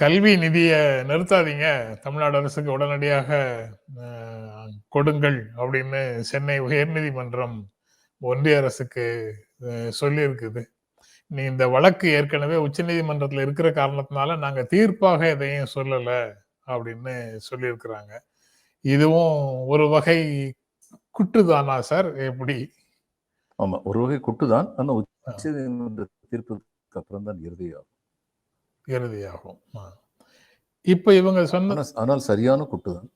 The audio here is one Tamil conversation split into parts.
கல்வி நிதியை நிறுத்தாதீங்க. தமிழ்நாடு அரசுக்கு உடனடியாக கொடுங்கள் அப்படின்னு சென்னை உயர்நீதிமன்றம் ஒன்றிய அரசுக்கு சொல்லியிருக்குது. நீ இந்த வழக்கு ஏற்கனவே உச்சநீதிமன்றத்தில் இருக்கிற காரணத்தினால நாங்க தீர்ப்பாக எதையும் சொல்லல அப்படின்னு சொல்லியிருக்கிறாங்க. இதுவும் ஒரு வகை குட்டுதானா சார்? எப்படி? ஆமா ஒரு வகை குட்டுதான் ஆனா உச்ச தீர்ப்புக்கு அப்புறம் தான் இறுதியாகும். இறுதியாகும். இப்ப இவங்க சொன்ன ஆனா- ஆனால் சரியான குட்டுதான்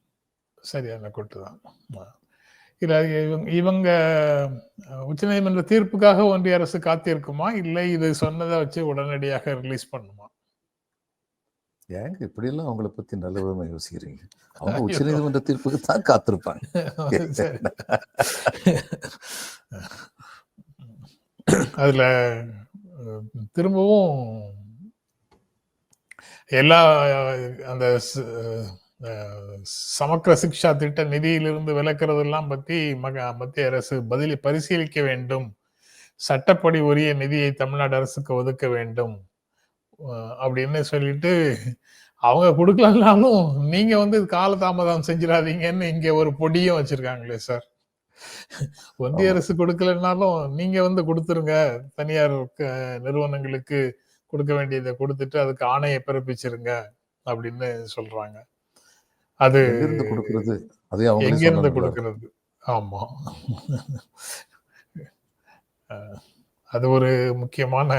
சரியான கூட்டு தான். இல்ல இவங்க இவங்க உச்சநீதிமன்ற தீர்ப்புக்காக ஒன்றிய அரசு காத்திருக்குமா? இல்லை இது சொன்னதை வச்சு உடனடியாக ரிலீஸ் பண்ணுமா? ஏங்க இப்படியெல்லாம் அவங்கள பத்தி நல்ல விதமா யோசிக்கிறீங்க. அவங்க. உச்ச நீதிமன்ற தீர்ப்புக்கு தான் காத்திருப்பாங்க. அதுல திரும்பவும் எல்லா அந்த சமக்கிர சிக்ஷா திட்ட நிதியிலிருந்து விலக்குறதெல்லாம் பத்தி மக மத்திய அரசு பதிலி பரிசீலிக்க வேண்டும். சட்டப்படி உரிய நிதியை தமிழ்நாடு அரசுக்கு ஒதுக்க வேண்டும். அப்படின்னு சொல்லிட்டு அவங்க கொடுக்கலனாலும் நீங்க வந்து காலதாமதம் செஞ்சிடாதீங்கன்னு இங்க ஒரு பொடியும் வச்சிருக்காங்களே சார். ஒன்றிய. அரசு கொடுக்கலனாலும் நீங்க வந்து கொடுத்துருங்க. தனியார் நிறுவனங்களுக்கு கொடுக்க வேண்டியதை கொடுத்துட்டு அதுக்கு ஆணையை பிறப்பிச்சிருங்க அப்படின்னு சொல்றாங்க. அது எங்கிருந்து கொடுக்கறது? அதே எங்க இருந்து கொடுக்கறது? ஆமா. அது ஒரு முக்கியமான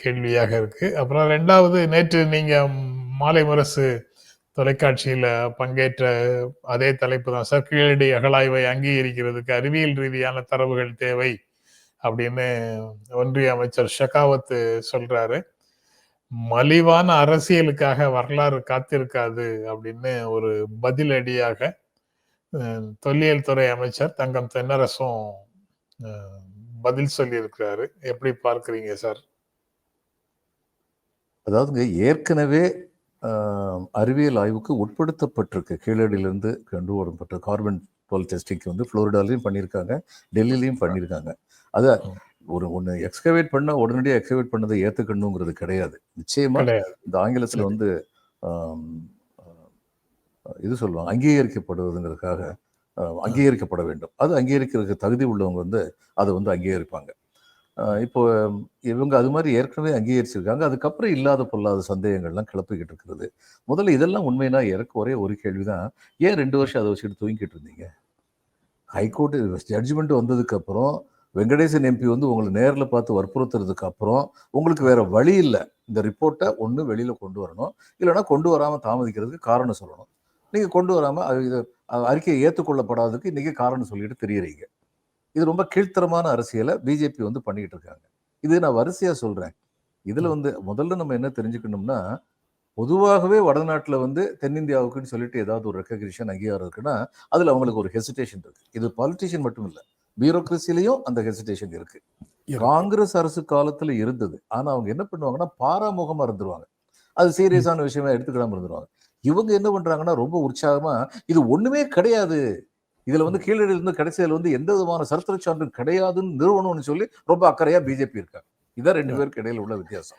கேள்வியாக இருக்கு. அப்புறம் ரெண்டாவது நேற்று நீங்க மாலை முரசு தொலைக்காட்சியில பங்கேற்ற அதே தலைப்பு தான். சார் கீழடி அகழாய்வை அங்கீகரிக்கிறதுக்கு அறிவியல் ரீதியான தரவுகள் தேவை. அப்படின்னு ஒன்றிய அமைச்சர் ஷெகாவத் சொல்றாரு. மலிவான அரசியலுக்காக வரலாறு காத்திருக்காது அப்படின்னு ஒரு பதிலடியாக தொல்லியல் துறை அமைச்சர் தங்கம் தென்னரசும் பதில் சொல்லியிருக்கிறாரு. எப்படி பார்க்குறீங்க சார்? அதாவது ஏற்கனவே அறிவியல் ஆய்வுக்கு உட்படுத்தப்பட்டிருக்கு. கீழடியிலிருந்து கொண்டு வரப்பட்ட கார்பன் டுவெல் டெஸ்டிங் வந்து ஃப்ளோரிடாலையும் பண்ணியிருக்காங்க டெல்லிலையும் பண்ணியிருக்காங்க. அது ஒரு ஒன்று எக்ஸ்கவேட் பண்ண உடனடியாக எக்ஸ்கவேட் பண்ணதை ஏற்றுக்கணுங்கிறது கிடையாது. நிச்சயமா கிடையாது. இந்த ஆங்கிலத்தில் வந்து இது சொல்லுவாங்க அங்கீகரிக்கப்படுவதுங்கிறதுக்காக அங்கீகரிக்கப்பட வேண்டும். அது அங்கீகரிக்கிறதுக்கு தகுதி உள்ளவங்க வந்து அதை வந்து அங்கீகரிப்பாங்க. இப்போ இவங்க அது மாதிரி ஏற்கனவே அங்கீகரிச்சிருக்காங்க. அதுக்கப்புறம் இல்லாத பொல்லாத சந்தேகங்கள்லாம் கிளப்பிக்கிட்டு இருக்கிறது. முதல்ல இதெல்லாம் உண்மைனா எனக்கு ஒரே ஒரு கேள்விதான். ஏன் ரெண்டு வருஷம் அதை வச்சுட்டு தூங்கிட்டு இருந்தீங்க? ஹைகோர்ட் ஜட்ஜ்மெண்ட் வந்ததுக்கு அப்புறம் வெங்கடேசன் எம்பி வந்து உங்களை நேரில் பார்த்து வற்புறுத்துறதுக்கு அப்புறம் உங்களுக்கு வேற வழி இல்லை. இந்த ரிப்போர்ட்டை ஒன்று வெளியில கொண்டு வரணும். இல்லைன்னா கொண்டு வராம தாமதிக்கிறதுக்கு காரணம் சொல்லணும். நீங்க கொண்டு வராம அது இது அறிக்கையை ஏற்றுக்கொள்ளப்படாததுக்கு இன்னைக்கு காரணம் சொல்லிட்டு தெரியுறீங்க. இது ரொம்ப கீழ்த்தரமான அரசியலை பிஜேபி வந்து பண்ணிக்கிட்டு இருக்காங்க. இது நான் வரிசையா சொல்றேன். இதுல வந்து முதல்ல நம்ம என்ன தெரிஞ்சுக்கணும்னா பொதுவாகவே வடநாட்டுல வந்து தென்னிந்தியாவுக்குன்னு சொல்லிட்டு ஏதாவது ஒரு ரெக்கக்னிஷன் அங்கீகாரம் இருக்குன்னா அதுல அவங்களுக்கு ஒரு ஹெசிடேஷன் இருக்கு. இது பாலிட்டிஷியன் மட்டும் இல்ல. பியூரோக்ரஸிலையும் அந்த ஹெசிடேஷன் இருக்கு. காங்கிரஸ் அரசு காலத்துல இருந்தது. ஆனா அவங்க என்ன பண்ணுவாங்கன்னா பாராமுகமா இருந்துருவாங்க அது சீரியஸான விஷயமா எடுத்துக்கிடாம இருந்துருவாங்க இவங்க என்ன பண்றாங்கன்னா ரொம்ப உற்சாகமா இது ஒண்ணுமே கிடையாது. இதுல வந்து கீழடியில இருந்து கடைசியில வந்து எந்த விதமான சரித்திர சான்றும் கிடையாதுன்னு நிறுவனம்னு சொல்லி ரொம்ப அக்கறையா பிஜேபி இருக்காங்க. இதான் ரெண்டு பேருக்கு இடையில உள்ள வித்தியாசம்.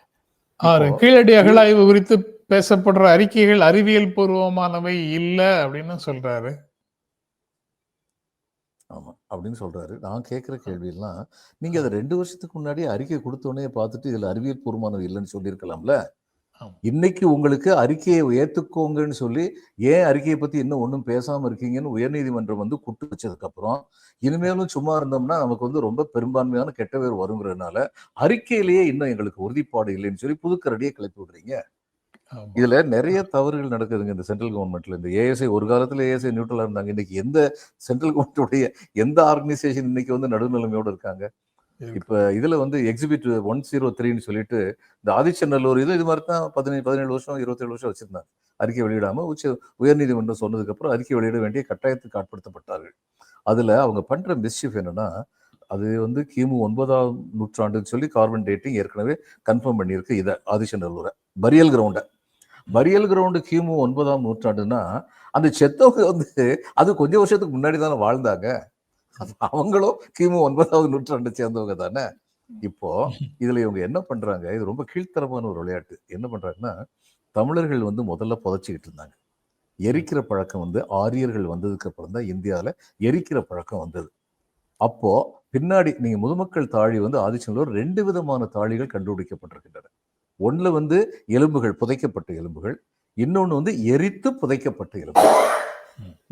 ஆறு கீழடி அகழாய்வு குறித்து பேசப்படுற அறிக்கைகள் அறிவியல் பூர்வமானவை இல்ல அப்படின்னு சொல்றாரு. அப்படின்னு சொல்றாரு நான் கேட்கிற கேள்வி எல்லாம் நீங்க அதை ரெண்டு வருஷத்துக்கு முன்னாடி அறிக்கை கொடுத்தோடனே பார்த்துட்டு இதுல அறிவியல் பூர்வமானது இல்லைன்னு சொல்லியிருக்கலாம்ல. இன்னைக்கு உங்களுக்கு அறிக்கையை ஏத்துக்கோங்கன்னு சொல்லி ஏன் அறிக்கையை பத்தி இன்னும் ஒன்றும் பேசாம இருக்கீங்கன்னு உயர்நீதிமன்றம் வந்து குட்டு வச்சதுக்கு அப்புறம் இனிமேலும் சும்மா இருந்தோம்னா நமக்கு வந்து ரொம்ப பெரும்பான்மையான கெட்ட பேர் வருங்கிறதுனால அறிக்கையிலேயே இன்னும் எங்களுக்கு உறுதிப்பாடு இல்லைன்னு சொல்லி புதுக்கரடியை கிளப்பி விடுறீங்க. இதுல நிறைய தவறுகள் நடக்குதுங்க இந்த சென்ட்ரல் கவர்மெண்ட்ல. இந்த ஏஎஸ்ஐ ஒரு காலத்துல ஏஎஸ்ஐ நியூட்ரலா இருந்தாங்க. இன்னைக்கு எந்த சென்ட்ரல் கவர்மெண்ட்டுடைய எந்த ஆர்கனைசேஷன் இன்னைக்கு வந்து நடுநிலைமையோட இருக்காங்க? இருக்கு. இப்ப இதுல வந்து எக்ஸிபிட் ஒன் ஜீரோ த்ரீன்னு சொல்லிட்டு இந்த ஆதிச்சநல்லூர் இது இது மாதிரி தான் பதினேழு பதினேழு வருஷம் இருபத்தேழு வருஷம் வச்சிருந்தாங்க. அறிக்கை வெளியிடாம உச்ச உயர்நீதிமன்றம் சொன்னதுக்கு அப்புறம் அறிக்கை வெளியிட வேண்டிய கட்டாயத்துக்கு ஆட்படுத்தப்பட்டார்கள். அதுல அவங்க பண்ற மிஸ்ஷிப் என்னன்னா அது வந்து கிமு ஒன்பதாம் நூற்றாண்டுன்னு சொல்லி கார்பன் டேட்டிங் ஏற்கனவே கன்ஃபார்ம் பண்ணியிருக்கு இதை ஆதிச்சநல்லூரை. பரியல் கிரவுண்டை பரியல் கிரவுண்டு கிமு ஒன்பதாம் நூற்றாண்டுன்னா அந்த செத்தவங்க வந்து அது கொஞ்சம் வருஷத்துக்கு முன்னாடி தானே வாழ்ந்தாங்க. அவங்களும் கிமு ஒன்பதாவது நூற்றாண்டை சேர்ந்தவங்க தானே. இப்போ இதுல இவங்க என்ன பண்றாங்க? இது ரொம்ப கீழ்த்தரமான ஒரு விளையாட்டு. என்ன பண்றாங்கன்னா தமிழர்கள் வந்து முதல்ல புதைச்சிக்கிட்டு இருந்தாங்க. எரிக்கிற பழக்கம் வந்து ஆரியர்கள் வந்ததுக்கு அப்புறம் தான் இந்தியாவில் எரிக்கிற பழக்கம் வந்தது. அப்போ பின்னாடி நீங்க முதுமக்கள் தாழி வந்து ஆதிச்சங்களூர் ரெண்டு விதமான தாழிகள் கண்டுபிடிக்கப்பட்டிருக்கின்றன. ஒண்ணுல வந்து எலும்புகள் புதைக்கப்பட்ட எலும்புகள். இன்னொன்னு வந்து எரித்து புதைக்கப்பட்ட எலும்புகள்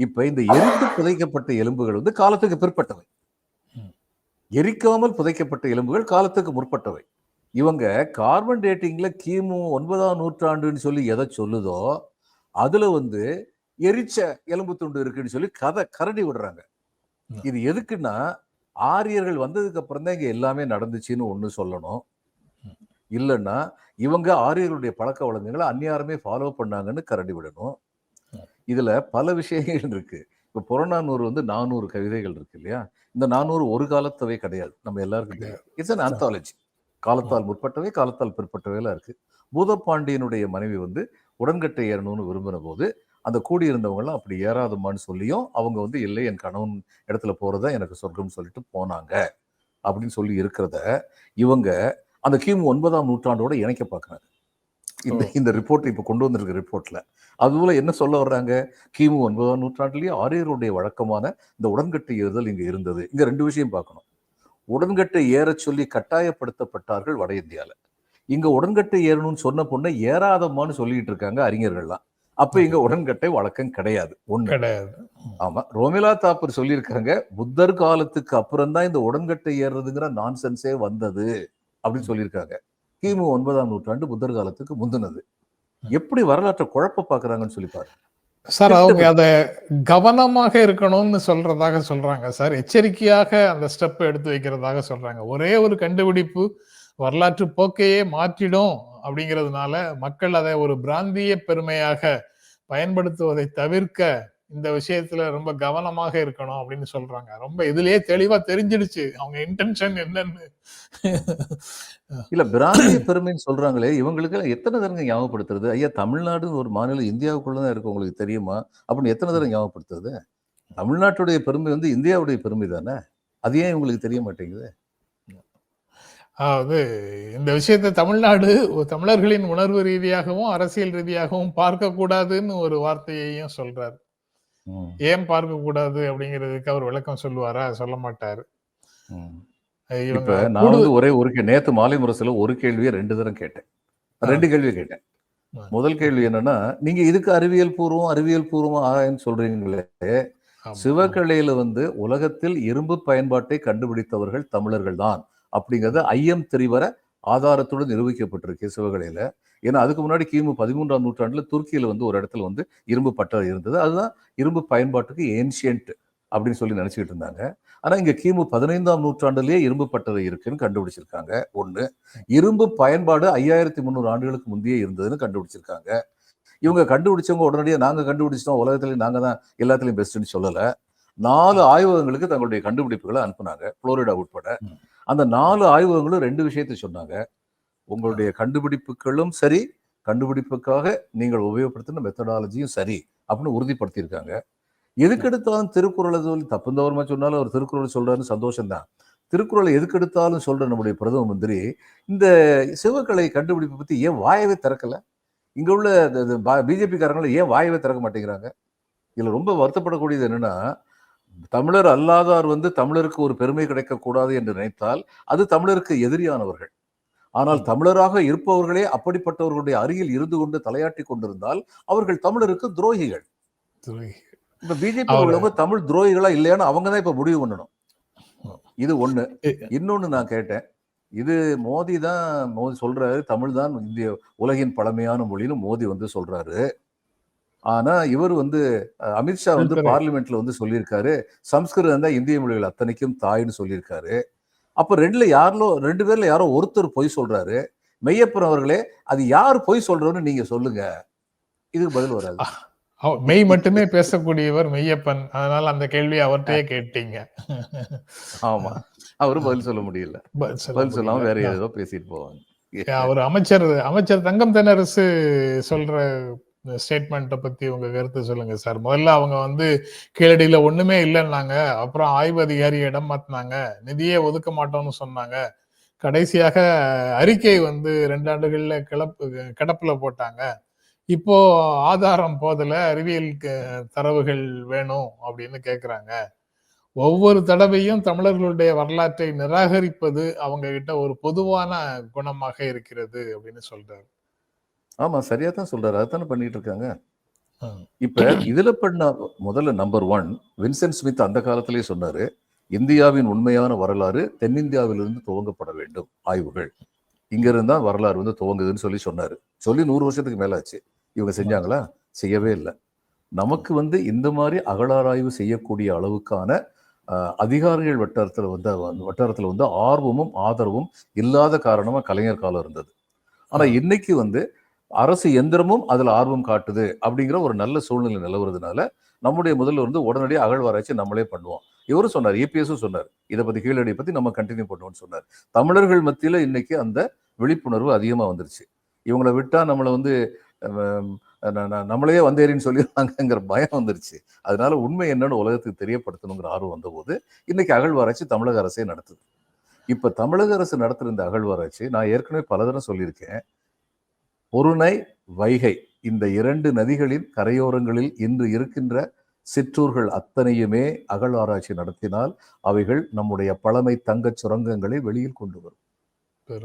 இப்ப இந்த எரித்து புதைக்கப்பட்ட எலும்புகள் வந்து காலத்துக்கு பிற்பட்டவை. எரிக்காமல் புதைக்கப்பட்ட எலும்புகள் காலத்துக்கு முற்பட்டவை. இவங்க கார்பன் டேட்டிங்ல கிமு ஒன்பதாம் நூற்றாண்டுன்னு சொல்லி எதை சொல்லுதோ அதுல வந்து எரிச்ச எலும்பு துண்டு இருக்குன்னு சொல்லி கதை கரடி விடுறாங்க. இது எதுக்குன்னா ஆரியர்கள் வந்ததுக்கு அப்புறம் தான் இங்க எல்லாமே நடந்துச்சுன்னு ஒண்ணு சொல்லணும். இல்லைன்னா இவங்க ஆரியர்களுடைய பழக்க வழக்கங்களை அந்நியாரமே ஃபாலோ பண்ணாங்கன்னு கரடி விடணும். இதுல பல விஷயங்கள் இருக்கு. இப்போ புறநானூறு வந்து நானூறு கவிதைகள் இருக்கு இல்லையா? இந்த நானூறு ஒரு காலத்தவை கிடையாது. நம்ம எல்லாருக்கும் இட்ஸ் அன் ஆந்தாலஜி காலத்தால் முற்பட்டவை காலத்தால் பிற்பட்டவைலாம் இருக்கு. பூதப்பாண்டியனுடைய மனைவி வந்து உடன்கட்டை ஏறணும்னு விரும்பின போது அந்த கூடியிருந்தவங்கலாம் அப்படி ஏறாதம்மான்னு சொல்லியும் அவங்க வந்து இல்லை என் கணவன் இடத்துல போறதா எனக்கு சொர்க்கம்னு சொல்லிட்டு போனாங்க. அப்படின்னு சொல்லி இருக்கிறத இவங்க அந்த கிமு ஒன்பதாம் நூற்றாண்டோட இணைக்க பார்க்குறாங்க இந்த இந்த ரிப்போர்ட் இப்போ கொண்டு வந்திருக்க ரிப்போர்ட்ல அதுபோல என்ன சொல்ல வர்றாங்க? கிமு ஒன்பதாம் நூற்றாண்டுலயே ஆரியருடைய வழக்கமான இந்த உடன்கட்டை ஏறுதல் இங்க இருந்தது. இங்க ரெண்டு விஷயம் பார்க்கணும். உடன்கட்டை ஏறச் சொல்லி கட்டாயப்படுத்தப்பட்டார்கள் வட இந்தியால. இங்க உடன்கட்டை ஏறணும்னு சொன்ன பொண்ணை ஏறாதம்மான்னு சொல்லிட்டு இருக்காங்க அறிஞர்கள்லாம். அப்ப இங்க உடன்கட்டை வழக்கம் கிடையாது. ஒண்ணு. கிடையாது. ஆமா. ரோமிலா தாப்பர் சொல்லியிருக்காங்க புத்தர் காலத்துக்கு அப்புறம் தான் இந்த உடன்கட்டை ஏறுறதுங்கிற நான்சென்ஸே வந்தது. அப்படின்னு சொல்லியிருக்காங்க. கிமு ஒன்பதாம் நூற்றாண்டு புத்தர் காலத்துக்கு முந்தினது. எப்படி வரலாற்றை குழப்ப பாக்குறாங்கன்னு சொல்லி பாருங்க. சார் அவங்க அத கவனமாக இருக்கணும்னு சொல்றதாக சொல்றாங்க சார். எச்சரிக்கையாக அந்த ஸ்டெப் எடுத்து வைக்கிறதாக சொல்றாங்க. ஒரே ஒரு கண்டுபிடிப்பு வரலாற்று போக்கையே மாற்றிடும் அப்படிங்கிறதுனால மக்கள் அதை ஒரு பிராந்திய பெருமையாக பயன்படுத்துவதை தவிர்க்க இந்த விஷயத்துல ரொம்ப கவனமாக இருக்கணும் அப்படின்னு சொல்றாங்க. ரொம்ப இதுலயே தெளிவா தெரிஞ்சிடுச்சு. அவங்க இன்டென்ஷன் என்னன்னு. இல்ல பிராந்திய பெருமைன்னு சொல்றாங்களே இவங்களுக்கு எத்தனை தடவை ஞாபகப்படுத்துறது? ஐயா தமிழ்நாடுன்னு ஒரு மாநிலம் இந்தியாவுக்குள்ளதான் இருக்கு உங்களுக்கு தெரியுமா? அப்படின்னு எத்தனை தடவை ஞாபகப்படுத்துறது? தமிழ்நாட்டுடைய பெருமை வந்து இந்தியாவுடைய பெருமை தானே? அது ஏன் இவங்களுக்கு தெரிய மாட்டேங்குது? அதாவது இந்த விஷயத்தை தமிழ்நாடு தமிழர்களின் உணர்வு ரீதியாகவும் அரசியல் ரீதியாகவும் பார்க்க கூடாதுன்னு ஒரு வார்த்தையையும் சொல்றாரு. ஏன் பார்க்க கூடாது அப்படிங்கிறதுக்கு அவர் விளக்கம் சொல்லுவாரா? சொல்ல மாட்டாரு. இப்ப நான் வந்து ஒரே ஒரு நேத்து மாலை முரசுல ஒரு கேள்வியை ரெண்டு தரம் கேட்டேன். ரெண்டு கேள்வி கேட்டேன். முதல் கேள்வி என்னன்னா நீங்க இதுக்கு அறிவியல் பூர்வம் அறிவியல் பூர்வம் ஆராய்ன்னு சொல்றீங்களே. சிவகலையில வந்து உலகத்தில் இரும்பு பயன்பாட்டை கண்டுபிடித்தவர்கள் தமிழர்கள் தான் அப்படிங்கறது ஐயம் தெரிவர ஆதாரத்துடன் நிரூபிக்கப்பட்டிருக்கு சிவகலையில். ஏன்னா அதுக்கு முன்னாடி கிமு பதிமூன்றாம் நூற்றாண்டில் துருக்கியில் வந்து ஒரு இடத்துல வந்து இரும்பு பட்டறை இருந்தது. அதுதான் இரும்பு பயன்பாட்டுக்கு ஏன்ஷியன்ட் அப்படின்னு சொல்லி நினச்சிக்கிட்டு இருந்தாங்க. ஆனால் இங்கே கிமு பதினைந்தாம் நூற்றாண்டுலேயே இரும்பு பட்டறை இருக்குன்னு கண்டுபிடிச்சிருக்காங்க. ஒன்று இரும்பு பயன்பாடு ஐயாயிரத்தி முந்நூறு ஆண்டுகளுக்கு முந்தையே இருந்ததுன்னு கண்டுபிடிச்சிருக்காங்க. இவங்க கண்டுபிடிச்சவங்க உடனடியாக நாங்கள் கண்டுபிடிச்சிட்டோம். உலகத்துலேயும் நாங்கள் தான் எல்லாத்துலேயும் பெஸ்ட்டுன்னு சொல்லலை. நாலு ஆய்வகங்களுக்கு தங்களுடைய கண்டுபிடிப்புகளை அனுப்புனாங்க. புளோரிடா உட்பட. அந்த நாலு ஆய்வகங்களும் ரெண்டு விஷயத்தை சொன்னாங்க. உங்களுடைய கண்டுபிடிப்புகளும் சரி கண்டுபிடிப்புக்காக நீங்கள் உபயோகப்படுத்தின மெத்தடாலஜியும் சரி அப்படின்னு உறுதிப்படுத்தியிருக்காங்க. எதுக்கெடுத்தாலும் திருக்குறளை சொல்லி தப்புந்தவரமா சொன்னாலும் அவர் திருக்குறளை சொல்றாருன்னு சந்தோஷம்தான். திருக்குறளை எதுக்கெடுத்தாலும் சொல்ற நம்முடைய பிரதம மந்திரி இந்த சிவக்கலை கண்டுபிடிப்பை பத்தி ஏன் வாயவே திறக்கல? இங்க உள்ள பிஜேபி காரங்களை ஏன் வாயவே திறக்க மாட்டேங்கிறாங்க? இதுல ரொம்ப வருத்தப்படக்கூடியது என்னன்னா தமிழர் அல்லாதார் வந்து தமிழருக்கு ஒரு பெருமை கிடைக்கக்கூடாது என்று நினைத்தால் அது தமிழருக்கு எதிரியானவர்கள். ஆனால் தமிழராக இருப்பவர்களே அப்படிப்பட்டவர்களுடைய அருகில் இருந்து கொண்டு தலையாட்டி கொண்டிருந்தால் அவர்கள் தமிழருக்கு துரோகிகள். இப்ப பிஜேபி உள்ளவங்க தமிழ் துரோகிகளா இல்லையான்னு அவங்க தான் இப்ப முடிவு பண்ணணும். இது ஒண்ணு. இன்னொன்னு நான் கேட்டேன். இது மோடி தான் மோடி சொல்றாரு தமிழ் தான் இந்திய உலகின் பழமையான மொழின்னு மோடி வந்து சொல்றாரு. ஆனா இவர் வந்து அமித்ஷா வந்து. பார்லிமெண்ட்ல வந்து சொல்லியிருக்காரு. சம்ஸ்கிருதம் தான் இந்திய மொழிகள் அத்தனைக்கும் தாய்ன்னு சொல்லியிருக்காரு. அப்ப ரெண்டுல யாரோ ரெண்டு பேர்ல யாரோ ஒருத்தர் பொய் சொல்றாரு. மெய்யப்பன் அவர்களே அது யார் பொய் சொல்றோன்னு நீங்க சொல்லுங்க. இதுக்கு பதில் வராது. மெய் மட்டுமே பேசக்கூடியவர் மெய்யப்பன். அதனால அந்த கேள்வியை அவர்கிட்டயே கேட்டீங்க. ஆமா. அவரும் பதில் சொல்ல முடியல. பதில் சொல்ல பதில் சொல்லாம வேற. ஏதோ பேசிட்டு போவாங்க. அவர் அமைச்சர் அமைச்சர் தங்கம் தென்னரசு சொல்ற ஸ்டேட்மெண்ட்டை பத்தி உங்க கருத்து சொல்லுங்க சார் முதல்ல அவங்க வந்து கீழடியில ஒண்ணுமே இல்லைன்னாங்க. அப்புறம் ஆய்வு அதிகாரி இடம் மாத்தினாங்க. நிதியே ஒதுக்க மாட்டோம்னு சொன்னாங்க. கடைசியாக அறிக்கை வந்து ரெண்டு ஆண்டுகள்ல கிளப்பு கிடப்புல போட்டாங்க. இப்போ ஆதாரம் போதல அறிவியல் தரவுகள் வேணும் அப்படின்னு கேட்குறாங்க ஒவ்வொரு தடவையும் தமிழர்களுடைய வரலாற்றை நிராகரிப்பது அவங்க கிட்ட ஒரு பொதுவான குணமாக இருக்கிறது அப்படின்னு சொல்றாரு. ஆமா சரியா தான் சொல்றாரு. அதுதானே பண்ணிட்டு இருக்காங்க. இப்ப இதுல பண்ண முதல்ல நம்பர் ஒன் வின்சென்ட் ஸ்மித் அந்த காலத்திலேயே சொன்னாரு இந்தியாவின் உண்மையான வரலாறு தென்னிந்தியாவிலிருந்து துவங்கப்பட வேண்டும் ஆய்வுகள். இங்க இருந்தா வரலாறு வந்து துவங்குதுன்னு சொல்லி சொன்னாரு. சொல்லி நூறு வருஷத்துக்கு மேலாச்சு. இவங்க செஞ்சாங்களா? செய்யவே இல்லை. நமக்கு வந்து இந்த மாதிரி அகழாராய்வு செய்யக்கூடிய அளவுக்கான அதிகாரிகள் வட்டாரத்துல வந்து வட்டாரத்துல வந்து ஆர்வமும் ஆதரவும் இல்லாத காரணமா கலைஞர் காலம் இருந்தது. ஆனா இன்னைக்கு வந்து அரசு எந்திரமும் அதில் ஆர்வம் காட்டுது அப்படிங்கிற ஒரு நல்ல சூழ்நிலை நிலவுறதுனால நம்முடைய முதல்ல வந்து உடனடியாக அகழ்வாராய்ச்சி நம்மளே பண்ணுவோம். இவரும் சொன்னார் இபிஎஸும் சொன்னார் இதை பற்றி கீழடி பற்றி நம்ம கண்டினியூ பண்ணுவோம்னு சொன்னார். தமிழர்கள் மத்தியில் இன்னைக்கு அந்த விழிப்புணர்வு அதிகமாக வந்துருச்சு. இவங்களை விட்டால் நம்மளை வந்து நம்மளையே வந்தேறின்னு சொல்லிடுவாங்கங்கிற பயம் வந்துருச்சு. அதனால உண்மை என்னன்னு உலகத்துக்கு தெரியப்படுத்தணுங்கிற ஆர்வம் வந்தபோது இன்னைக்கு அகழ்வாராய்ச்சி தமிழக அரசே நடத்துது. இப்போ தமிழக அரசு நடத்துகிற இந்த அகழ்வாராய்ச்சி நான் ஏற்கனவே பல தடவை சொல்லியிருக்கேன். பொருணை வைகை இந்த இரண்டு நதிகளின் கரையோரங்களில் இன்று இருக்கின்ற சிற்றூர்கள் அத்தனையுமே அகழ்வாராய்ச்சி நடத்தினால் அவைகள் நம்முடைய பழமை தங்கச் சுரங்கங்களை வெளியில் கொண்டு வரும்.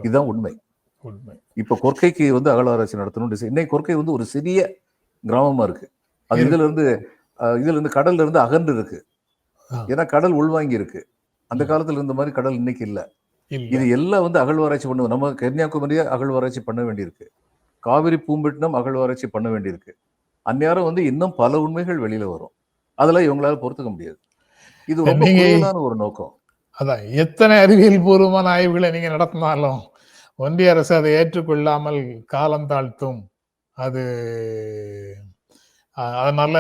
இதுதான் உண்மை. உண்மை. இப்ப கொற்கைக்கு வந்து அகழ்வாராய்ச்சி நடத்தணும். இன்னைக்கு கொற்கை வந்து ஒரு சிறிய கிராமமா இருக்கு. அது. இதுல இருந்து இதுல இருந்து கடல்ல இருந்து அகன்று இருக்கு. ஏன்னா கடல் உள்வாங்கி இருக்கு அந்த. காலத்துல இருந்த மாதிரி கடல் இன்னைக்கு இல்ல. இல்ல. இது எல்லாம் வந்து அகழ்வாராய்ச்சி பண்ணுவோம் நம்ம கன்னியாகுமரியே அகழ்வாராய்ச்சி பண்ண வேண்டியிருக்கு. காவிரி பூம்பட்டினம் அகழ்வாராய்ச்சி பண்ண வேண்டியிருக்கு. அந்நேரம் வந்து இன்னும் பல உண்மைகள் வெளியில வரும். அதெல்லாம் இவங்களால பொறுத்துக்க முடியாது. இது ரொம்ப ஒரு நோக்கம். அதான் எத்தனை அறிவியல் பூர்வமான ஆய்வுகளை நீங்க நடத்தினாலும் ஒன்றிய அரசு அதை ஏற்றுக்கொள்ளாமல் காலம் தாழ்த்தும். அது அதனால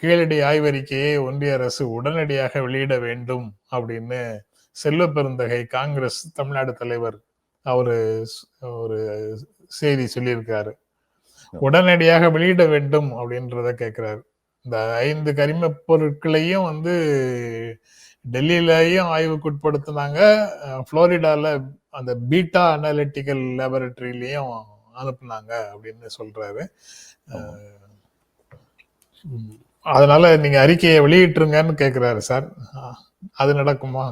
கீழடி ஆய்வறிக்கையை ஒன்றிய அரசு உடனடியாக வெளியிட வேண்டும் அப்படின்னு செல்வ பெருந்தகை காங்கிரஸ் தமிழ்நாடு தலைவர் அவரு ஒரு செய்தி சொல்லியிருக்காரு. உடனடியாக வெளியிட வேண்டும் அப்படின்றத கேட்கிறாரு இந்த ஐந்து கரிம பொருட்களையும் வந்து டெல்லியிலயும் ஆய்வுக்கு உட்படுத்தினாங்க புளோரிடால அந்த பீட்டா அனாலிட்டிக்கல் லேபரட்டரியிலையும் அனுப்புனாங்க அப்படின்னு சொல்றாரு. அதனால நீங்க அறிக்கையை வெளியிட்டுருங்கன்னு கேக்குறாரு சார். அது நடக்குமா?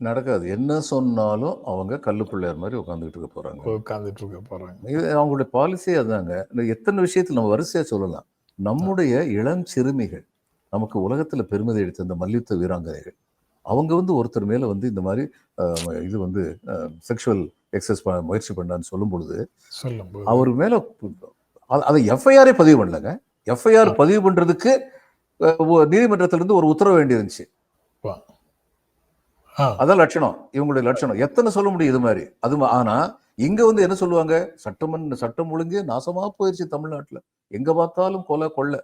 நடக்காது. என்ன சொன்னாலும் அவங்க கல்லு பிள்ளையார் மாதிரி உட்காந்துக்கிட்டு இருக்க போறாங்க. உட்கார்ந்துட்டு இருக்க போறாங்க. இது அவங்களுடைய பாலிசியே அதாங்க. இந்த எத்தனை விஷயத்துல நம்ம வரிசையா சொல்லலாம். நம்முடைய இளம் சிறுமிகள் நமக்கு உலகத்துல பெருமிதை எடுத்த இந்த மல்யுத்த வீராங்கனைகள் அவங்க வந்து ஒருத்தர் மேல வந்து இந்த மாதிரி இது வந்து செக்ஷுவல் எக்ஸஸ் முயற்சி பண்ணான்னு சொல்லும் பொழுது அவர் மேல அதை எஃப்ஐஆரே பதிவு பண்ணலங்க. எஃப்ஐஆர் பதிவு பண்றதுக்கு அஹ், ஒ- நீதிமன்றத்துல இருந்து ஒரு உத்தரவு வேண்டியிருந்துச்சு. அதான் லட்சணம் இவங்களுடைய லட்சணம். எத்தனை சொல்ல முடியும் இது மாதிரி? அது ஆனா இங்க வந்து என்ன சொல்லுவாங்க? சட்டமன்ற சட்டம் ஒழுங்கே நாசமா போயிருச்சு தமிழ்நாட்டுல. எங்க பார்த்தாலும் கொலை கொள்ளை.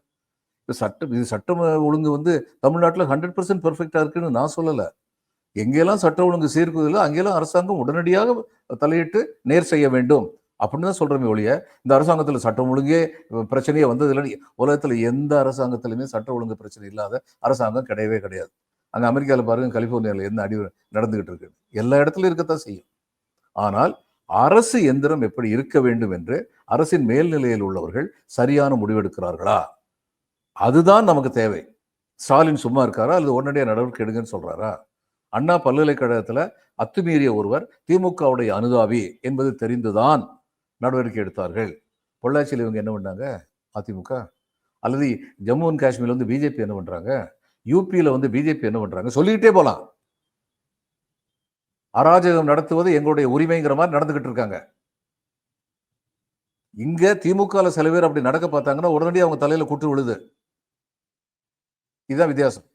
இது சட்டம் இது சட்டம் ஒழுங்கு வந்து தமிழ்நாட்டுல ஹண்ட்ரட் பர்சன்ட் பெர்ஃபெக்டா இருக்குன்னு நான் சொல்லல. எங்கெல்லாம் சட்ட ஒழுங்கு சீர்குதில்லை அங்கெல்லாம் அரசாங்கம் உடனடியாக தலையிட்டு நேர் செய்ய வேண்டும். அப்படின்னு தான் சொல்றமே ஒழிய இந்த அரசாங்கத்துல சட்டம் ஒழுங்கே பிரச்சனையே வந்ததில்லை. உலகத்துல எந்த அரசாங்கத்திலுமே சட்ட ஒழுங்கு பிரச்சனை இல்லாத அரசாங்கம் கிடையவே கிடையாது. அங்க அமெரிக்காவில் பாருங்கள் கலிஃபோர்னியாவில் என்ன அடி நடந்துகிட்டு இருக்கு. எல்லா இடத்துலையும் இருக்கத்தான் செய்யும். ஆனால் அரசு எந்திரம் எப்படி இருக்க வேண்டும் என்று அரசின் மேல்நிலையில் உள்ளவர்கள் சரியான முடிவெடுக்கிறார்களா? அதுதான் நமக்கு தேவை. ஸ்டாலின் சும்மா இருக்காரா? அல்லது உடனடியாக நடவடிக்கை எடுங்கன்னு சொல்கிறாரா அண்ணா பல்கலைக்கழகத்தில் அத்துமீறிய ஒருவர் திமுகவுடைய அனுதாபி என்பது தெரிந்துதான் நடவடிக்கை எடுத்தார்கள். பொள்ளாச்சியில் இவங்க என்ன பண்ணாங்க? அதிமுக? அல்லது ஜம்மு அண்ட் காஷ்மீர்ல வந்து பிஜேபி என்ன பண்ணுறாங்க யூபியில் வந்து பிஜேபி என்ன பண்ணுறாங்க சொல்லிக்கிட்டே போகலாம் அராஜகம் நடத்துவது எங்களுடைய உரிமைங்கிற மாதிரி நடந்துக்கிட்டு இருக்காங்க. இங்கே திமுக சில பேர் அப்படி நடக்க பார்த்தாங்கன்னா உடனடியாக அவங்க தலையில் குட்டு விழுது. இதுதான் வித்தியாசம்.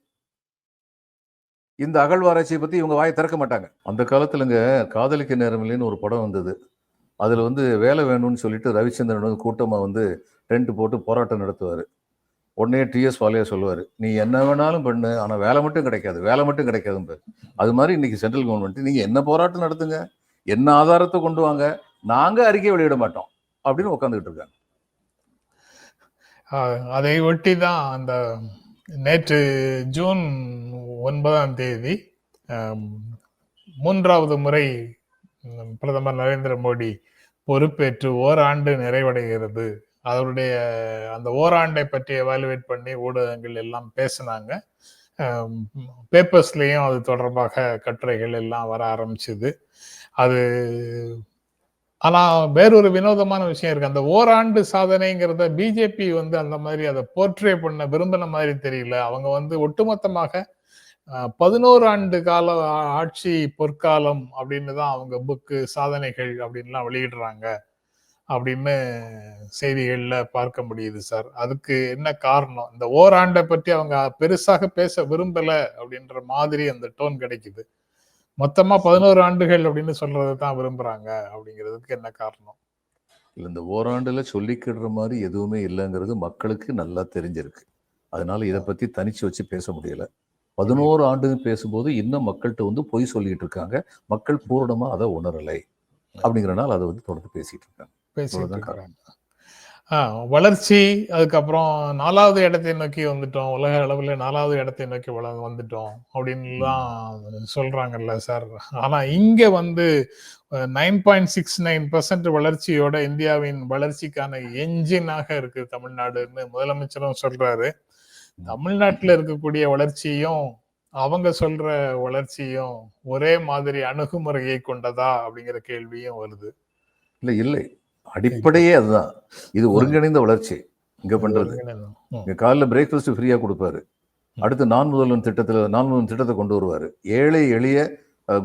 இந்த அகழ்வாராய்ச்சியை பற்றி இவங்க வாயை திறக்க மாட்டாங்க. அந்த காலத்துலங்க காதலிக்க நேரமில்லைன்னு ஒரு படம் வந்தது. அதில் வந்து வேலை வேணும்னு சொல்லிட்டு ரவிச்சந்திரன் வந்து கூட்டமாக வந்து டென்ட் போட்டு போராட்டம் நடத்துவார். உடனே டிஎஸ் வாலியா சொல்லுவார் நீ என்ன வேணாலும் பண்ணு ஆனால் வேலை மட்டும் கிடைக்காது வேலை மட்டும் கிடைக்காதுன்னு அது மாதிரி இன்னைக்கு சென்ட்ரல் கவர்மெண்ட் நீங்கள் என்ன போராட்டம் நடத்துங்க என்ன ஆதாரத்தை கொண்டு வாங்க நாங்கள் அறிக்கை வெளியிட மாட்டோம் அப்படின்னு உட்காந்துக்கிட்டு இருக்காங்க. அதை ஒட்டி தான் அந்த நேற்று ஜூன் ஒன்பதாம் தேதி மூன்றாவது முறை பிரதமர் நரேந்திர மோடி பொறுப்பேற்று ஓராண்டு நிறைவடைகிறது. அவருடைய அந்த ஓராண்டை பற்றி எவாலுவேட் பண்ணி ஊடகங்கள் எல்லாம் பேசினாங்க. பேப்பர்ஸ்லேயும் அது தொடர்பாக கட்டுரைகள் எல்லாம் வர ஆரம்பிச்சுது. அது ஆனால் வேறொரு வினோதமான விஷயம் இருக்கு. அந்த ஓராண்டு சாதனைங்கிறத பிஜேபி வந்து அந்த மாதிரி அதை போர்ட்ரே பண்ண விரும்பின மாதிரி தெரியல. அவங்க வந்து ஒட்டுமொத்தமாக பதினோரு ஆண்டு கால ஆட்சி பொற்காலம் அப்படின்னு தான் அவங்க புக்கு சாதனைகள் அப்படின்லாம் வெளியிடுறாங்க. அப்படின்னு செய்திகளில் பார்க்க முடியுது சார். அதுக்கு என்ன காரணம்? இந்த ஓராண்டை பற்றி அவங்க பெருசாக பேச விரும்பலை அப்படின்ற மாதிரி அந்த டோன் கிடைக்குது. மொத்தமாக பதினோரு ஆண்டுகள் அப்படின்னு சொல்கிறத தான் விரும்புகிறாங்க அப்படிங்கிறதுக்கு என்ன காரணம்? இல்லை இந்த ஓராண்டில் சொல்லிக்கிடுற மாதிரி எதுவுமே இல்லைங்கிறது மக்களுக்கு நல்லா தெரிஞ்சிருக்கு. அதனால இதை பற்றி தனிச்சு வச்சு பேச முடியலை. பதினோரு ஆண்டுன்னு பேசும்போது இன்னும் மக்கள்கிட்ட வந்து பொய் சொல்லிட்டு இருக்காங்க. மக்கள் பூரணமாக அதை உணரலை. அப்படிங்கிறனால அதை வந்து தொடர்ந்து பேசிட்டு இருக்காங்க. பேசிட்டு இருக்கிறாங்க. வளர்ச்சி அதுக்கப்புறம் நாலாவது இடத்தை நோக்கி வந்துட்டோம். உலக அளவுல நாலாவது இடத்தை நோக்கி வள வந்துட்டோம் அப்படின்லாம் சொல்றாங்கல்ல சார். ஆனா இங்க வந்து nine point six nine percent வளர்ச்சியோட இந்தியாவின் வளர்ச்சிக்கான என்ஜினாக இருக்கு தமிழ்நாடுன்னு முதலமைச்சரும் சொல்றாரு. தமிழ்நாட்டுல இருக்கக்கூடிய வளர்ச்சியும் அவங்க சொல்ற வளர்ச்சியும் ஒரே மாதிரி அணுகுமுறையை கொண்டதா அப்படிங்கிற கேள்வியும் வருது. இல்ல இல்லை. அடிப்படையே அதுதான். இது ஒருங்கிணைந்த வளர்ச்சி. இங்க பண்றது. இங்க காலைல பிரேக்ஃபாஸ்ட் ஃப்ரீயா கொடுப்பாரு. அடுத்து நான் முதல்வன் திட்டத்துல நான் முதல்வன் திட்டத்தை கொண்டு வருவாரு. ஏழை எளிய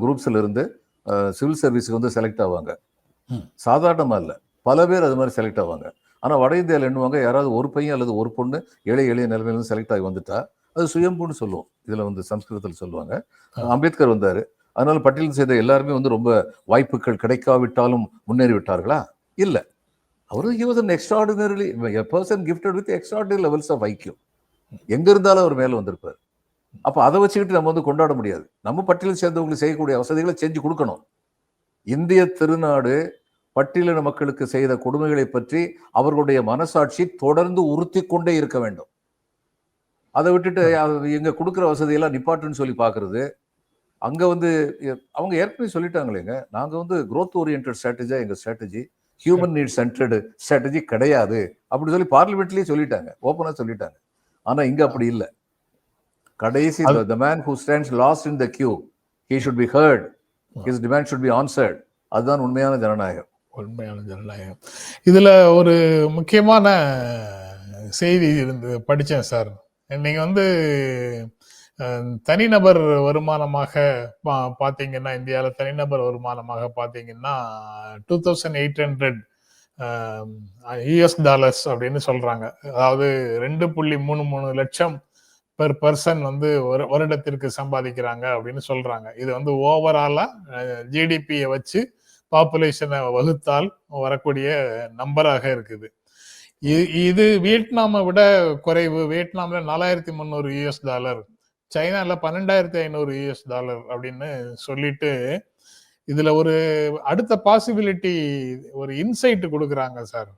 குரூப்ஸ்ல இருந்து சிவில் சர்வீஸ்க்கு வந்து செலக்ட் ஆவாங்க. சாதாரணமா இல்ல. பல பேர் அது மாதிரி செலக்ட் ஆவாங்க. ஆனா வட இந்தியாவில் எண்ணுவாங்க யாராவது ஒரு பையன் அல்லது ஒரு பொண்ணு ஏழை எளிய நிலைமையில இருந்து செலக்ட் ஆகி வந்துட்டா அது சுயம்புன்னு சொல்லுவோம். இதுல வந்து சம்ஸ்கிருதத்தில் சொல்லுவாங்க. அம்பேத்கர் வந்தாரு. அதனால பட்டியல் செய்த எல்லாருமே வந்து ரொம்ப வாய்ப்புகள் கிடைக்காவிட்டாலும் முன்னேறி விட்டார்களா இல்லை. அவர் he was an extraordinarily a person gifted with extraordinary levels of IQ இருந்தாலும் அவர் மேலே வந்திருப்பார். அப்போ அதை வச்சுக்கிட்டு நம்ம வந்து கொண்டாட முடியாது. நம்ம பட்டியலில் சேர்ந்தவங்களுக்கு செய்யக்கூடிய வசதிகளை செஞ்சு கொடுக்கணும். இந்திய திருநாடு பட்டியலின மக்களுக்கு செய்த கொடுமைகளை பற்றி அவர்களுடைய மனசாட்சி தொடர்ந்து உறுத்தி கொண்டே இருக்க வேண்டும். அதை விட்டுட்டு எங்கே கொடுக்குற வசதியெல்லாம் நிப்பாட்டுன்னு சொல்லி பார்க்குறது. அங்கே வந்து அவங்க ஏற்கனவே சொல்லிட்டாங்களேங்க. நாங்கள் வந்து க்ரோத் ஓரியன்ட் ஸ்ட்ராட்டஜியாக எங்கள் strategy human need centred strategy கிடையாது. அப்படி சொல்லி பார்லிமெண்ட்லயே சொல்லிட்டாங்க. ஓப்பனா சொல்லிட்டாங்க. ஆனா இங்க அப்படி இல்ல. கடைசி the man who stands last in the queue he should be heard his demand should be answered அதுதான் உண்மையான ஜனநாயகம். உண்மையான ஜனநாயகம். இதுல ஒரு முக்கியமான செய்தி இருந்து படிச்சேன் சார். நீங்க வந்து தனிநபர் வருமானமாக பா- இந்தியாவில் தனிநபர் வருமானமாக பார்த்தீங்கன்னா two thousand eight hundred US dollars அப்படின்னு சொல்றாங்க. அதாவது ரெண்டு புள்ளி மூணு மூணு லட்சம் பெர் பர்சன் வந்து ஒரு வருடத்திற்கு சம்பாதிக்கிறாங்க அப்படின்னு சொல்றாங்க. இது வந்து ஓவராலா ஜிடிபியை வச்சு பாப்புலேஷனை வகுத்தால் வரக்கூடிய நம்பராக இருக்குது. இது இது வியட்நாமை விட குறைவு. வியட்நாமில் நாலாயிரத்தி முந்நூறு யூஎஸ் டாலர் சைனால பன்னெண்டாயிரத்தி ஐநூறு யூஎஸ் டாலர் அப்படின்னு சொல்லிட்டு இதுல ஒரு அடுத்த பாசிபிலிட்டி ஒரு இன்சைட் கொடுக்குறாங்க சார்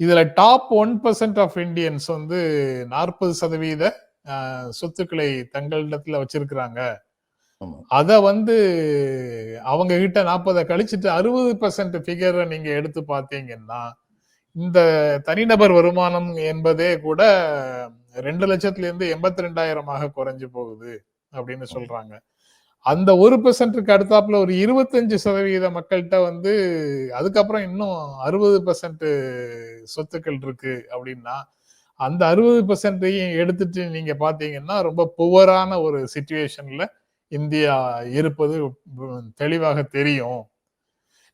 இதுல top one percent of Indians வந்து நாற்பது சதவீத சொத்துக்களை தங்களிடத்துல வச்சிருக்கிறாங்க. அத வந்து அவங்க கிட்ட நாற்பதை கழிச்சிட்டு அறுபது பர்சன்ட் ஃபிகரை நீங்க எடுத்து பார்த்தீங்கன்னா இந்த தனிநபர் வருமானம் என்பதே கூட ரெண்டு லட்சத்துல இருந்து எண்பத்தி ரெண்டாயிரமாக குறைஞ்சு போகுது அப்படின்னு சொல்றாங்க. அந்த ஒரு பெர்சன்ட்டுக்கு அடுத்தாப்புல ஒரு இருபத்தஞ்சு சதவீத மக்கள்கிட்ட வந்து அதுக்கப்புறம் இன்னும் அறுபது பெர்சன்ட் சொத்துக்கள் இருக்கு அப்படின்னா அந்த அறுபது பெர்சன்ட்டையும் எடுத்துட்டு நீங்க பாத்தீங்கன்னா ரொம்ப புவரான ஒரு சுச்சுவேஷன்ல இந்தியா இருப்பது தெளிவாக தெரியும்.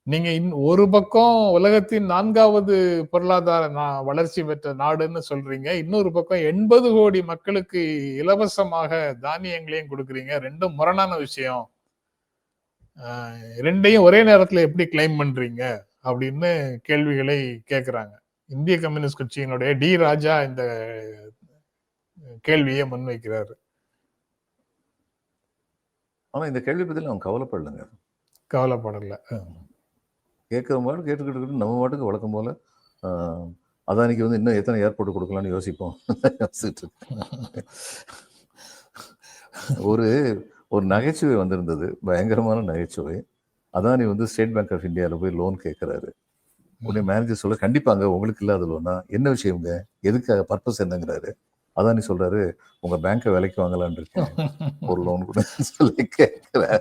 நீங்க இன் ஒரு பக்கம் உலகத்தின் நான்காவது பொருளாதார வளர்ச்சி பெற்ற நாடுன்னு சொல்றீங்க. இன்னொரு பக்கம் எண்பது கோடி மக்களுக்கு இலவசமாக தானியங்களையும் கொடுக்குறீங்க. ரெண்டும் முரணான விஷயம். ரெண்டையும் ஒரே நேரத்துல எப்படி கிளைம் பண்றீங்க? அப்படின்னு கேள்விகளை கேக்குறாங்க. இந்திய கம்யூனிஸ்ட் கட்சியினுடைய டி ராஜா இந்த கேள்வியை முன்வைக்கிறாரு. ஆனா இந்த கேள்வி பத்தி அவன் கவலைப்படலைங்க. கவலைப்படல. கேட்குற மாதிரி கேட்டுக்கிட்டு நம்ம பாட்டுக்கு வழக்கம் போல அதானிக்கு வந்து இன்னும் எத்தனை ஏர்போர்ட் கொடுக்கலாம்னு யோசிப்போம். யோசிச்சுட்டு ஒரு ஒரு நகைச்சுவை வந்திருந்தது. பயங்கரமான நகைச்சுவை. அதானி வந்து ஸ்டேட் பேங்க் ஆஃப் இந்தியாவில் போய் லோன் கேட்குறாரு. உடனே மேனேஜர் சொல்ல கண்டிப்பாங்க உங்களுக்கு இல்லாத லோனா என்ன விஷயம்ங்க? எதுக்காக? பர்பஸ் என்னங்கிறாரு. அதானி சொல்றாரு உங்க பேங்கை விலைக்கு வாங்கலாம்னு இருக்கேன். ஒரு லோன் கூட சொல்லி கேட்கிறாரு.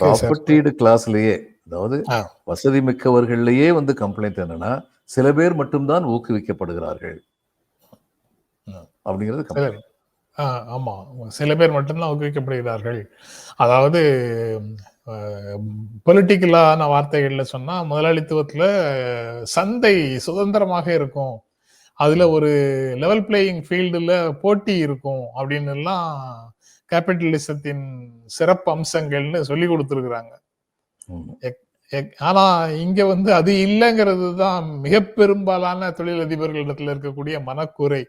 ப்ராப்பர்ட்டிடு கிளாஸ்லயே அதாவது. வசதி மிக்கவர்கள்லயே வந்து கம்ப்ளைண்ட் என்னன்னா சில பேர் மட்டும்தான் ஊக்குவிக்கப்படுகிறார்கள். அப்படிங்கிறது ஆமா. சில பேர் மட்டும்தான் ஊக்குவிக்கப்படுகிறார்கள். அதாவது பொலிட்டிக்கலான வார்த்தைகள்ல சொன்னா முதலாளித்துவத்துல சந்தை சுதந்திரமாக இருக்கும். அதுல ஒரு லெவல் பிளேயிங் ஃபீல்டுல போட்டி இருக்கும். அப்படின்னு எல்லாம் கேபிட்டலிசத்தின் சிறப்பு அம்சங்கள்னு சொல்லி கொடுத்துருக்குறாங்க. ஆனா இங்க வந்து அது இல்லைங்கிறது தான் மிக பெரும்பாலான தொழிலதிபர்களிடத்துல இருக்கக்கூடிய மனக்குறை.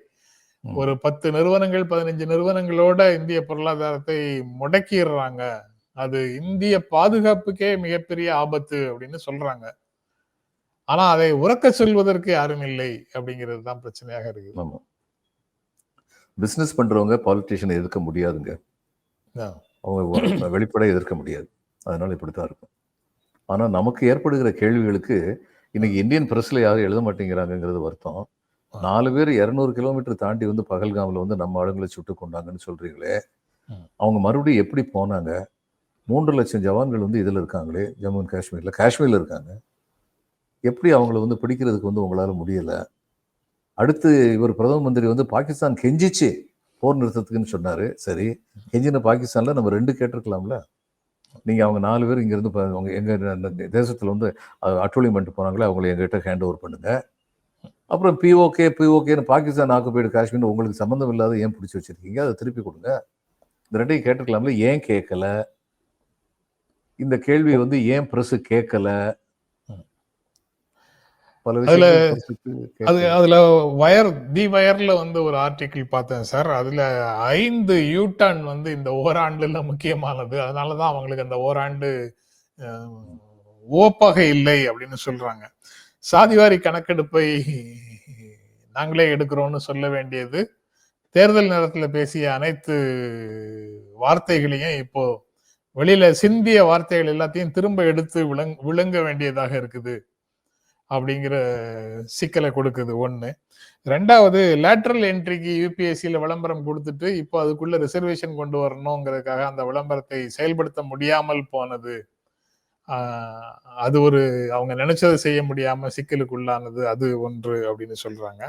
ஒரு பத்து நிறுவனங்கள் பதினஞ்சு நிறுவனங்களோட இந்திய பொருளாதாரத்தை முடக்கிடுறாங்க. அது இந்திய பாதுகாப்புக்கே மிகப்பெரிய ஆபத்து அப்படின்னு சொல்றாங்க. ஆனா அதை உறக்க சொல்வதற்கு யாரும் இல்லை அப்படிங்கிறது தான் பிரச்சனையாக இருக்கு பிசினஸ் பண்றவங்க பாலிட்டிஷியனை எதிர்க்க முடியாதுங்க. அவங்க வெளிப்படையாக எதிர்க்க முடியாது. அதனால இப்படித்தான் இருக்கும். ஆனா நமக்கு ஏற்படுகிற கேள்விகளுக்கு இன்னைக்கு இந்தியன் பிரஸ்ல யாரும் எழுத மாட்டேங்கிறாங்கங்கிறது வருத்தம். நாலு பேர் இருநூறு கிலோமீட்டர் தாண்டி வந்து பகல்காமில் வந்து நம்ம ஆளுங்களை சுட்டு கொண்டாங்கன்னு சொல்றீங்களே. அவங்க மறுபடியும் எப்படி போனாங்க? மூன்று லட்சம் ஜவான்கள் வந்து இதுல இருக்காங்களே ஜம்மு அண்ட் காஷ்மீர்ல. காஷ்மீர்ல இருக்காங்க. எப்படி அவங்கள வந்து பிடிக்கிறதுக்கு வந்து உங்களால முடியல? அடுத்து இவர் பிரதம மந்திரி வந்து பாகிஸ்தான் கெஞ்சிச்சு. போர் நிறுத்தத்துக்குன்னு சொன்னார். சரி எஞ்சின பாகிஸ்தானில் நம்ம ரெண்டு கேட்டிருக்கலாம்ல. நீங்கள் அவங்க நாலு பேர் இங்கேருந்து அவங்க எங்கள் தேசத்தில் வந்து அட்டோலியம் பண்ணிட்டு போனாங்களே அவங்களை எங்ககிட்ட ஹேண்ட் ஓவர் பண்ணுங்கள் அப்புறம் பிஓகே பிஓகேன்னு பாகிஸ்தான் ஆக்குபைடு காஷ்மீர் உங்களுக்கு சம்மந்தம் இல்லாத ஏன் பிடிச்சி வச்சிருக்கீங்க? அதை திருப்பி கொடுங்க. இந்த ரெண்டையும் கேட்டிருக்கலாம்ல ஏன் கேட்கல? இந்த கேள்வி வந்து ஏன் ப்ரெஸ்ஸு கேட்கல? அதுல அது. அதுல வயர் தி வயர்ல வந்து ஒரு ஆர்டிக்கிள் பார்த்தேன் சார் அதுல ஐந்து யூட்டர்ன் வந்து இந்த ஓராண்டுல முக்கியமானது. அதனாலதான் அவங்களுக்கு அந்த ஓராண்டு ஓப்பாக இல்லை அப்படின்னு சொல்றாங்க. சாதிவாரி கணக்கெடுப்பை நாங்களே எடுக்கிறோம்னு சொல்ல வேண்டியது. தேர்தல் நேரத்துல பேசிய அனைத்து வார்த்தைகளையும் இப்போ வெளியில சிந்திய வார்த்தைகள் எல்லாத்தையும் திரும்ப எடுத்து விளங் விளங்க வேண்டியதாக இருக்குது. அப்படிங்கிற சிக்கலை கொடுக்குது ஒன்று ரெண்டாவது லேட்ரல் என்ட்ரிக்கு யூபிஎஸ்சியில் விளம்பரம் கொடுத்துட்டு இப்போ அதுக்குள்ள ரிசர்வேஷன் கொண்டு வரணுங்கிறதுக்காக அந்த விளம்பரத்தை செயல்படுத்த முடியாமல் போனது. அது ஒரு அவங்க நினைச்சதை செய்ய முடியாம சிக்கலுக்குள்ளானது அது ஒன்று அப்படின்னு சொல்றாங்க.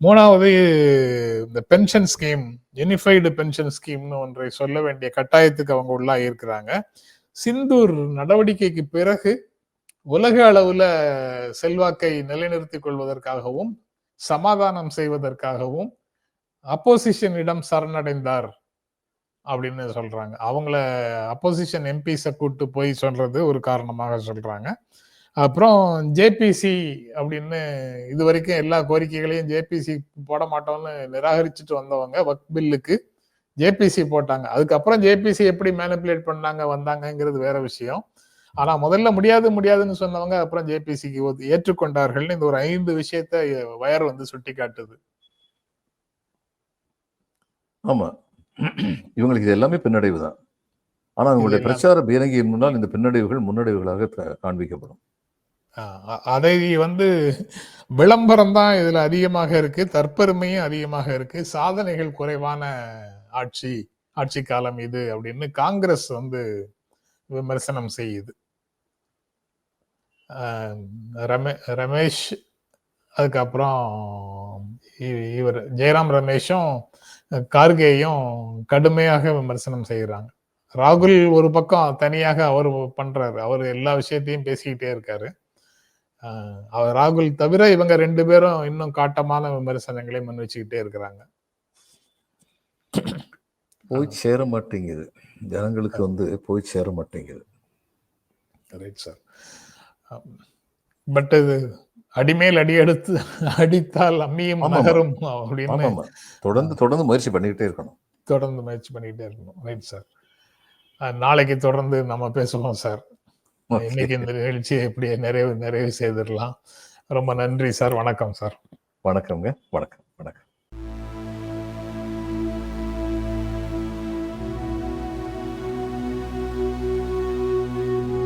மூணாவது இந்த பென்ஷன் ஸ்கீம் யூனிஃபைடு பென்ஷன் ஸ்கீம்னு ஒன்றை சொல்ல வேண்டிய கட்டாயத்துக்கு அவங்க உள்ளாகி இருக்கிறாங்க சிந்தூர் நடவடிக்கைக்கு பிறகு உலக அளவுல செல்வாக்கை நிலைநிறுத்திக் கொள்வதற்காகவும் சமாதானம் செய்வதற்காகவும் அப்போசிஷனிடம் சரணடைந்தார் அப்படின்னு சொல்றாங்க. அவங்கள அப்போசிஷன் எம்பிஸை கூட்டு போய் சொல்றது ஒரு காரணமாக சொல்றாங்க. அப்புறம் ஜேபிசி அப்படின்னு இது வரைக்கும் எல்லா கோரிக்கைகளையும் ஜேபிசி போட மாட்டோம்னு நிராகரிச்சுட்டு வந்தவங்க வக் பில்லுக்கு ஜேபிசி போட்டாங்க. அதுக்கப்புறம் ஜேபிசி எப்படி மேனிப்புலேட் பண்ணாங்க வந்தாங்கங்கிறது வேற விஷயம். ஆனா முதல்ல முடியாது முடியாதுன்னு சொன்னவங்க அப்புறம் ஜேபிசிக்கு ஏற்றுக்கொண்டார்கள்னு இந்த ஒரு ஐந்து விஷயத்த வயர் வந்து சுட்டி காட்டுது ஆமா. இவங்களுக்கு இது எல்லாமே பின்னடைவு தான். ஆனா எல்லாம் பிரச்சார பீரங்கியின் முன்னால் இந்த பின்னடைவுகள் முன்னடைவுகளாக காண்பிக்கப்படும். அதை வந்து விளம்பரம் தான் இதுல அதிகமாக இருக்கு தற்பெருமையும் அதிகமாக இருக்கு. சாதனைகள் குறைவான ஆட்சி ஆட்சி காலம் இது அப்படின்னு காங்கிரஸ் வந்து விமர்சனம் செய்யுது. ரமே ரமேஷ் அதுக்கப்புறம் இவர் ஜெயராம் ரமேஷும் கார்கேயும் கடுமையாக விமர்சனம் செய்கிறாங்க ராகுல் ஒரு பக்கம் தனியாக அவர் பண்றாரு. அவர் எல்லா விஷயத்தையும் பேசிக்கிட்டே இருக்காரு. அவர் ராகுல் தவிர இவங்க ரெண்டு பேரும் இன்னும் காட்டமான விமர்சனங்களை முன் வச்சுக்கிட்டே இருக்கிறாங்க. போய் சேர மாட்டேங்குது. ஜனங்களுக்கு வந்து போய் சேர மாட்டேங்குது. ரைட் சார் பட் இது அடிமேல் அடி எடுத்து அடித்தால் அம்மியும். நகரும் அப்படின்னு தொடர்ந்து தொடர்ந்து முயற்சி பண்ணிக்கிட்டே இருக்கணும். தொடர்ந்து முயற்சி பண்ணிக்கிட்டே இருக்கணும். ரைட் சார் நாளைக்கு தொடர்ந்து நம்ம பேசுவோம் சார். இன்னைக்கு இந்த நிகழ்ச்சியை இப்படியே நிறைவு நிறைவு செய்திடலாம். ரொம்ப நன்றி சார் வணக்கம் சார் வணக்கம்ங்க. வணக்கம்.